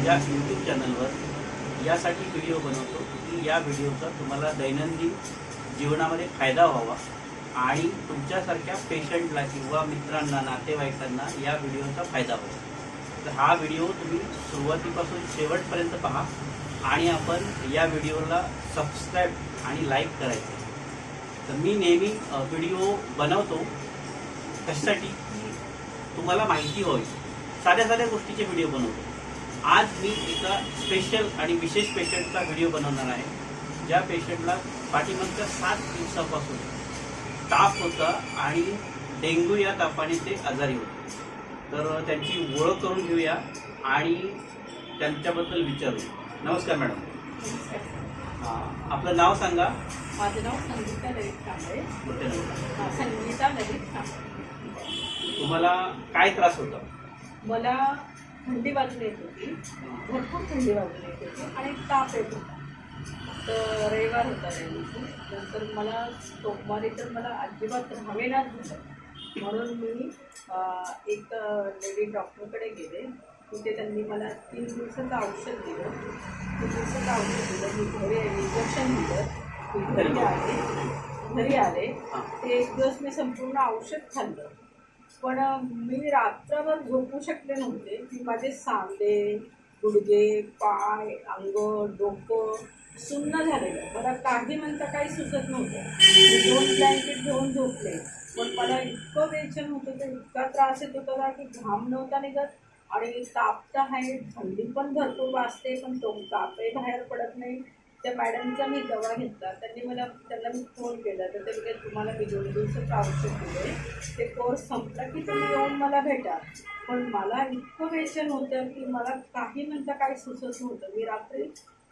माझ्या यूट्यूब चॅनलवर यासाठी व्हिडिओ बनवतो की या व्हिडिओचा तुम्हाला दैनंदिन जीवनामध्ये फायदा व्हावा आणि तुमच्यासारख्या पेशंटला किंवा मित्रांना नातेवाईकांना या व्हिडिओचा फायदा व्हावा. तर हा व्हिडिओ तुम्ही सुरुवातीपासून शेवटपर्यंत पहा आणि आपण या व्हिडिओला सबस्क्राईब आणि लाईक करायचं. तर मी नेहमी व्हिडिओ बनवतो कशासाठी? की तुम्हाला माहिती व्हावी साध्या साध्या गोष्टीचे व्हिडिओ बनवतो. आज मी एका स्पेशल आणि विशेष पेशंटचा व्हिडिओ बनवणार आहे. ज्या पेशंटला पाठीमागच्या सात दिवसापासून ताप होता आणि डेंग्यू या तापाने ते आजारी होते. तर त्यांची ओळख करून घेऊया आणि त्यांच्याबद्दल विचारू. नमस्कार मॅडम. हां, आपलं नाव सांगा. माझं नाव संगीता ललित कांबळे. संगीता ललित कांबळे. तुम्हाला काय त्रास होता? मला थंडी वाजून येत होती. भरपूर थंडी वाजून येत होती. आणि ताप येत होता. तर रविवार होता त्या दिवशी नंतर मला सोमवारी तर मला अजिबात राहावेनाच झालं. म्हणून मी एक लेडी डॉक्टरकडे गेले. तिथे त्यांनी मला तीन दिवसाचं औषध दिलं. तीन दिवसाचं औषध दिलं. मी घरी इंजेक्शन दिलं. मी घरी आले. घरी आले. ते एक दिवस मी संपूर्ण औषध खाल्लं. पण मी रात्रभर झोपू शकले नव्हते. की माझे सांधे गुडघे पाय अंग डोकं सुन्न झालेलं. मला काही म्हणता काही सुचत नव्हतं. दोन ब्लँकेट घेऊन झोपले. पण मला इतकं वेचन होतं ते इतका त्रास येत होता की घाम नव्हता निघत. आणि ताप तर आहे थंडी पण भरपूर वाजते पण तो तापही बाहेर पडत नाही. त्या मॅडमचा मी दवा घेतला. त्यांनी मला त्यांना मी फोन केला. तर ते म्हणजे तुम्हाला मी दोन दिवसाचं आवश्यक दिले ते कोर्स संपला की तुम्ही येऊन मला भेटा. पण मला इतकं व्यसन होतं की मला काही नंतर काही सुचत नव्हतं. मी रात्री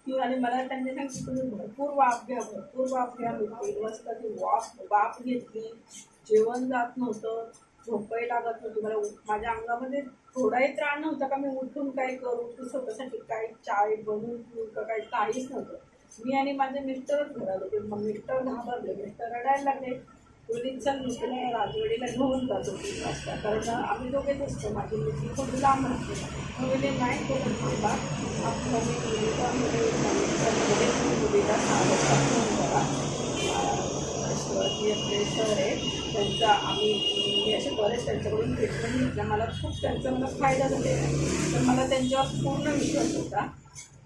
किंवा आणि मला त्यांनी सांगितलं तुम्ही भरपूर वाफ घ्या भरपूर वाफ घ्या. मी तीन वाजता ती वाफ वाफ घेतली. जेवण जात नव्हतं. झोपही लागत नव्हती. मला उठ- माझ्या अंगामध्ये थोडाही त्राण नव्हता का मी उठून काय करू? की स्वतःसाठी काही चाय बनवून पिऊ का काही काहीच नव्हतं. मी आणि माझे मिस्टरच घरात होते. मग मिस्टर घाबरले. मिस्टर रडायला लागले. पोलीस चल राजवडीला राजवाडीला घेऊन जातो होती वाजता कारण आम्ही दोघेच असतो माझी मुलगी खूप लांब असते मुलीने नाही करत थांबा आपलं मुलीला मुलीला सहा वाजता फोन करा आपले सर आहे त्यांचा आम्ही मी असे बरेच त्यांच्याकडून ट्रीटमेंट घेतला मला खूप त्यांचा मला फायदा झालेला आहे. तर मला त्यांच्यावर पूर्ण विश्वास होता.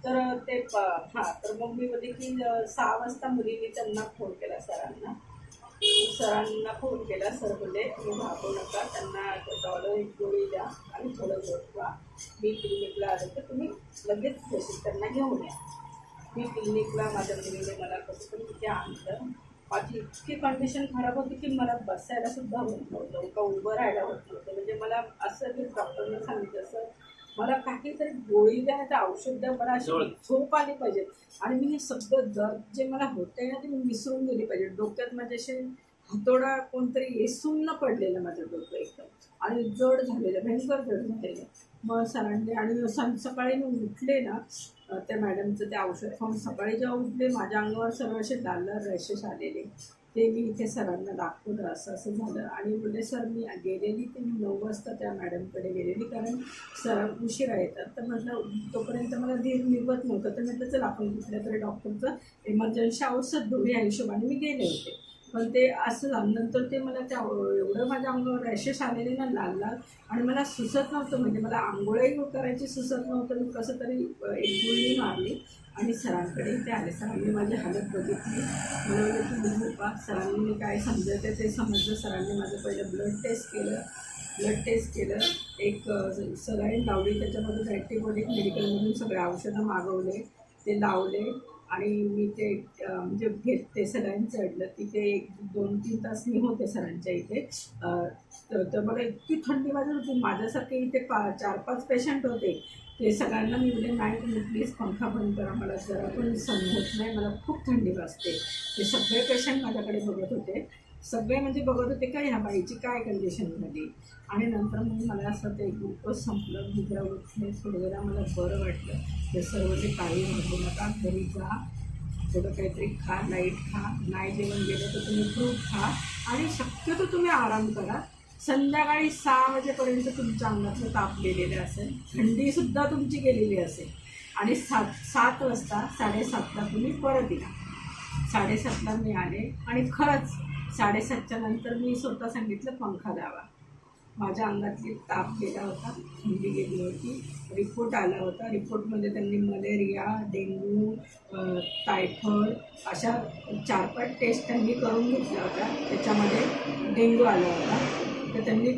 तर ते प हां तर मग मी बोलले की सहा वाजता मुलीने त्यांना फोन केला सरांना. सरांना फोन केला सर बोलले तुम्ही भागू नका त्यांना डॉलर एक गोळी द्या आणि थोडं झोपवा मी क्लिनिकला आलं तर तुम्ही लगेच पेशंट त्यांना घेऊन या. मी क्लिनिकला माझ्या मुलीने मला कसं पण तिथे आणलं. माझी इतकी कंडिशन खराब होती की मला बसायला सुद्धा होत नव्हतं का उभं राहायला होत नव्हतं. म्हणजे मला असं की डॉक्टरने सांगितलं असं मला काहीतरी गोळी द्या नाही तर औषध द्या मला अशी जोड. झोप आली पाहिजे. आणि मी हे सगळं दर्द जे मला होतंय ना ते मी विसरून गेली पाहिजे. डोक्यात माझे असे हातोडा कोणतरी येसून न पडलेलं माझं डोकं एकदम. आणि जड झालेलं भयंकर जड झालेलं. मग सरांनी आणि सकाळी मी उठले ना त्या मॅडमचं ते औषध खाऊन सकाळी जेव्हा उठले माझ्या अंगावर सर्व असे लाल रॅशेस आलेले. ते मी इथे सरांना दाखवलं असं असं झालं. आणि बोलले सर मी गेलेली ते मी नऊ वाजता त्या मॅडमकडे गेलेली कारण सर उशिरा येतात. तर म्हटलं तोपर्यंत मला धीर निघत नव्हतं. तर म्हटलं चल आपण कुठल्या तरी डॉक्टरचं इमर्जन्सी औषध घेऊया हिशोबाने. मी गेले होते. पण ते असं झालं. नंतर ते मला त्या एवढं माझ्या अंगावर रॅशेस आलेले ना लाल लाल आणि मला सुचत नव्हतं. म्हणजे मला आंघोळही करायची सुचत नव्हतं. मी कसं तरी एक गुळी मारली आणि सरांकडे ते आले. सरांनी माझी हालत बघितली. मला म्हणजे तुम्ही झोपा सरांनी मी काय समजतं ते समजलं. सरांनी माझं पहिलं ब्लड टेस्ट केलं. ब्लड टेस्ट केलं. एक सलाईन लावली. त्याच्यामधून अँटीबायोटिक मेडिकलमधून सगळे औषधं मागवले. ते लावले. आणि मी ते म्हणजे घेत ते सलाईन चढलं तिथे एक दोन तीन तास मी होते सरांच्या इथे. तर तर मला इतकी थंडी वाजत होती. माझ्यासारखे इथे पा चार पाच पेशंट होते. ते सगळ्यांना मी बोलले नाही तुम्ही प्लीज पंखा बंद करा. मला जरा पण समजत नाही. मला खूप थंडी वाजते. ते सगळे पेशंट माझ्याकडे बघत होते. सगळे म्हणजे बघत होते का ह्या बाईची काय कंडिशन झाली? आणि नंतर मग मला असं ते ग्लुकोज संपलं मी सोडलेला मला बरं वाटलं. ते सर्व ते काही म्हणतो नका घरी जा थोडं काहीतरी खा लाइट खा नाही जेवण गेलं तर तुम्ही फ्रूट खा आणि शक्यतो तुम्ही आराम करा. संध्याकाळी सहा वाजेपर्यंत तुमच्या अंगातलं ताप गेलेलं असेल थंडीसुद्धा तुमची गेलेली असेल. आणि सात सात वाजता साडेसातला तुम्ही परत या. साडेसातला मी आले आणि खरंच साडेसातच्या नंतर मी स्वतः सांगितलं पंखा द्यावा माझ्या अंगातली ताप गेला होता थंडी गेली होती. रिपोर्ट आला होता. रिपोर्टमध्ये त्यांनी मलेरिया डेंग्यू टायफॉइड अशा चार पाच टेस्ट त्यांनी करून घेतल्या होत्या. त्याच्यामध्ये डेंग्यू आला होता. तर त्यांनी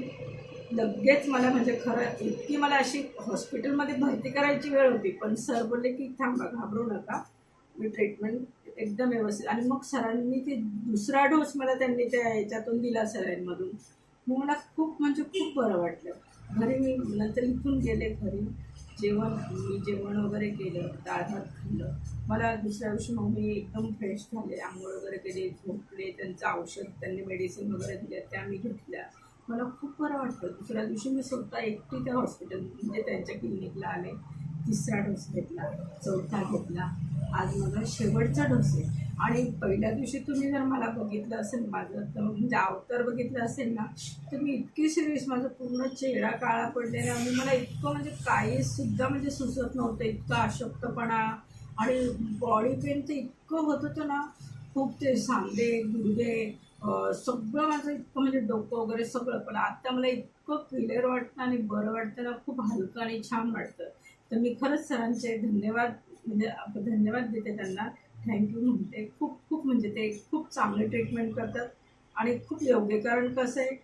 लगेच मला म्हणजे खरं इतकी मला अशी हॉस्पिटलमध्ये भरती करायची वेळ होती. पण सर बोलले की थांबा घाबरू नका. मी ट्रीटमेंट एकदम व्यवस्थित. आणि मग सरांनी ते दुसरा डोस मला त्यांनी त्या ह्याच्यातून दिला सरांमधून. मग मला खूप म्हणजे खूप बरं वाटलं. घरी मी नंतर इथून गेले घरी. जेवण मी जेवण वगैरे केलं डाळ भात खाल्लं. मला दुसऱ्या दिवशी मग मी एकदम फ्रेश झाले. आंघोळ वगैरे केली झोपले त्यांचं औषध त्यांनी मेडिसिन वगैरे दिल्या त्या मी घेतल्या. मला खूप बरं वाटतं दुसऱ्या दिवशी मी स्वतः एकटी त्या हॉस्पिटल म्हणजे त्यांच्या क्लिनिकला आले. तिसरा डोस घेतला चौथा घेतला. आज माझा शेवटचा डोस आहे. आणि पहिल्या दिवशी तुम्ही जर मला बघितलं असेल माझं तर म्हणजे अवतार बघितलं असेल ना तर मी इतकी सिरियस माझा पूर्ण चेहरा काळा पडलेला आणि मला इतकं म्हणजे काहीसुद्धा म्हणजे सुचत नव्हतं इतका अशक्तपणा आणि बॉडी पेन तर इतकं होत होतं ना खूप ते सांधे गुडघे सगळं माझं इतकं म्हणजे डोकं वगैरे सगळं. पण आता मला इतकं क्लिअर वाटतं आणि बरं वाटतं ना खूप हलकं आणि छान वाटतं. तर मी खरंच सरांचे धन्यवाद म्हणजे धन्यवाद देते त्यांना. थँक्यू म्हणते. खूप खूप म्हणजे ते खूप चांगले ट्रीटमेंट करतात आणि खूप योग्य. कारण कसं आहे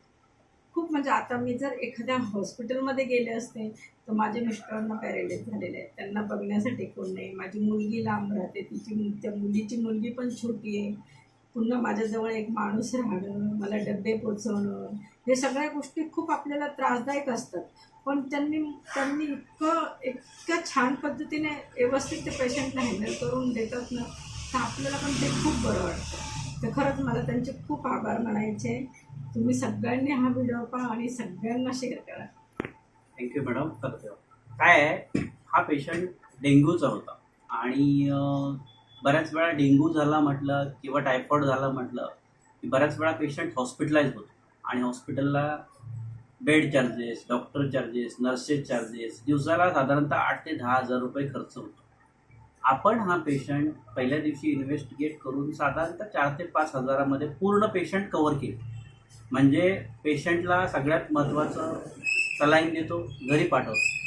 खूप म्हणजे आता मी जर एखाद्या हॉस्पिटलमध्ये गेले असते तर माझ्या मिस्टरांना पॅरेलाइज झालेले आहेत. त्यांना बघण्यासाठी कोण नाही. माझी मुलगी लांब राहते तिची त्या मुलीची मुलगी पण छोटी आहे. पुन्हा माझ्याजवळ एक माणूस राहणं मला डबे पोचवणं हे सगळ्या गोष्टी खूप आपल्याला त्रासदायक असतात. पण त्यांनी त्यांनी इतकं इतक्या छान पद्धतीने व्यवस्थित ते पेशंटला हँडल करून देतात ना तर आपल्याला पण ते खूप बरं वाटतं. तर खरंच मला त्यांचे खूप आभार मानायचे. तुम्ही सगळ्यांनी हा व्हिडिओ पहा आणि सगळ्यांना शेअर करा. थँक्यू मॅडम काय आहे हा पेशंट डेंग्यूचा होता. आणि बऱ्याच वेळा डेंग्यू झाला म्हटलं किंवा टायफॉइड झाला म्हटलं की बऱ्याच वेळा पेशंट हॉस्पिटलाइज होतो. आणि हॉस्पिटलला bed charges doctor charges nurses charges दिवसाला साधारणतः आठ ते दहा हजार रुपये खर्च होतो. आपण हा पेशंट पहिल्या दिवशी इन्व्हेस्टिगेट करून साधारणतः चार ते पाच हजारामध्ये पूर्ण पेशंट कव्हर केले. म्हणजे पेशंटला सगळ्यात महत्त्वाचं सलाईन देतो घरी पाठवतो.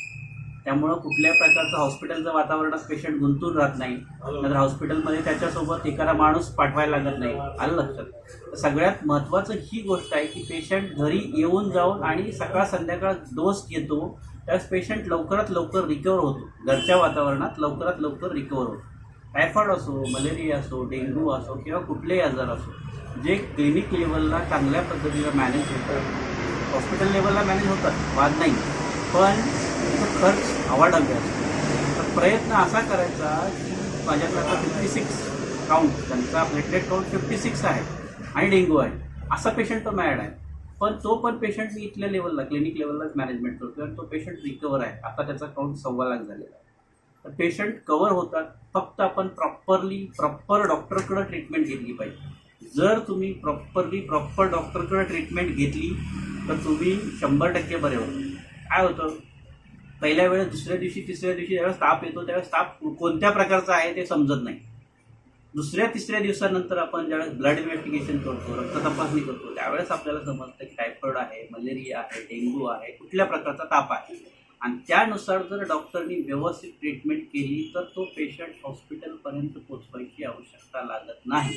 त्यामुळं कुठल्याही प्रकारचं हॉस्पिटलचं वातावरणात पेशंट गुंतून राहत नाही. नंतर हॉस्पिटलमध्ये त्याच्यासोबत एखादा माणूस पाठवायला लागत नाही. आलं लक्षात? तर सगळ्यात महत्त्वाचं ही गोष्ट आहे की पेशंट घरी येऊन जाऊन आणि सकाळ संध्याकाळ डोस घेतो. त्यावेळेस पेशंट लवकरात लवकर रिकवर होतो. घरच्या वातावरणात लवकरात लवकर रिकवर होतो. टायफॉईड असो मलेरिया असो डेंग्यू असो किंवा कुठलेही आजार असो जे क्लिनिक लेवलला चांगल्या पद्धतीनं मॅनेज होतात. हॉस्पिटल लेवलला मॅनेज होतात. वाद नाही. पण खर्च आवाढव्य असतो तर प्रयत्न असा करायचा की माझ्याकडे आता फिफ्टी सिक्स काउंट त्यांचा प्लेटलेट काउंट फिफ्टी सिक्स आहे आणि डेंग्यू आहे. असा पेशंट तो मॅड आहे. पण तो पण पेशंट मी इथल्या लेवलला क्लिनिक लेवललाच मॅनेजमेंट करतो आणि तो पेशंट रिकवर आहे. आता त्याचा काउंट सव्वा लाख झालेला आहे. तर पेशंट कवर होतात. फक्त आपण प्रॉपरली प्रॉपर डॉक्टरकडं ट्रीटमेंट घेतली पाहिजे. जर तुम्ही प्रॉपरली प्रॉपर डॉक्टरकडं ट्रीटमेंट घेतली तर तुम्ही शंभर टक्के बरे होतो काय होतं? पहिल्या वेळेस दुसऱ्या दिवशी तिसऱ्या दिवशी ज्यावेळेस ताप येतो त्यावेळेस ताप कोणत्या प्रकारचा आहे ते समजत नाही. दुसऱ्या तिसऱ्या दिवसानंतर आपण ज्यावेळेस ब्लड इन्व्हेस्टिगेशन करतो रक्त तपासणी करतो त्यावेळेस आपल्याला समजतं की टायफॉइड आहे मलेरिया आहे डेंग्यू आहे कुठल्या प्रकारचा ताप आहे. आणि त्यानुसार जर डॉक्टरनी व्यवस्थित ट्रीटमेंट केली तर तो पेशंट हॉस्पिटलपर्यंत पोचवायची आवश्यकता लागत नाही.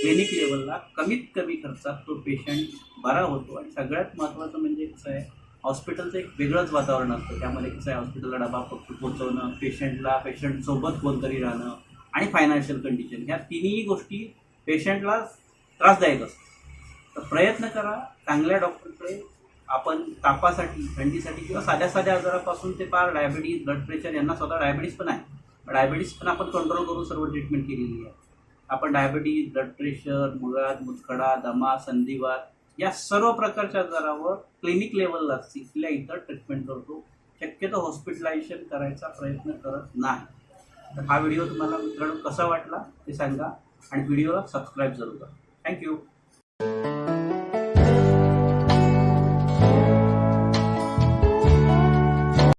क्लिनिक लेवलला कमीत कमी खर्चात तो पेशंट बरा होतो. आणि सगळ्यात महत्त्वाचं म्हणजे कसं आहे हॉस्पिटलचं एक वेगळंच वातावरण असतं. त्यामध्ये कसं आहे हॉस्पिटलला डबा फक्त पोचवणं पेशंटला पेशंटसोबत कोणतरी राहणं आणि फायनान्शियल कंडिशन ह्या तिन्ही गोष्टी पेशंटला त्रासदायक असतात. तर प्रयत्न करा चांगल्या डॉक्टरकडे आपण तापासाठी थंडीसाठी किंवा साध्या साध्या आजारापासून ते पार डायबिटीज ब्लड प्रेशर यांना स्वतः डायबिटीज पण आहे. डायबिटीज पण आपण कंट्रोल करून सर्व ट्रीटमेंट केलेली आहे. आपण डायबिटीज ब्लड प्रेशर मुळात मुतखडा दमा संधिवात या सर्व प्रकारच्या आजारावर क्लिनिक लेवलला तिला इथं ट्रीटमेंट करतो. शक्यतो हॉस्पिटलायझेशन करायचा प्रयत्न करत नाही. तर हा व्हिडिओ तुम्हाला मित्रांनो कसा वाटला ते सांगा आणि व्हिडिओला सबस्क्राईब जरूर करा. थँक्यू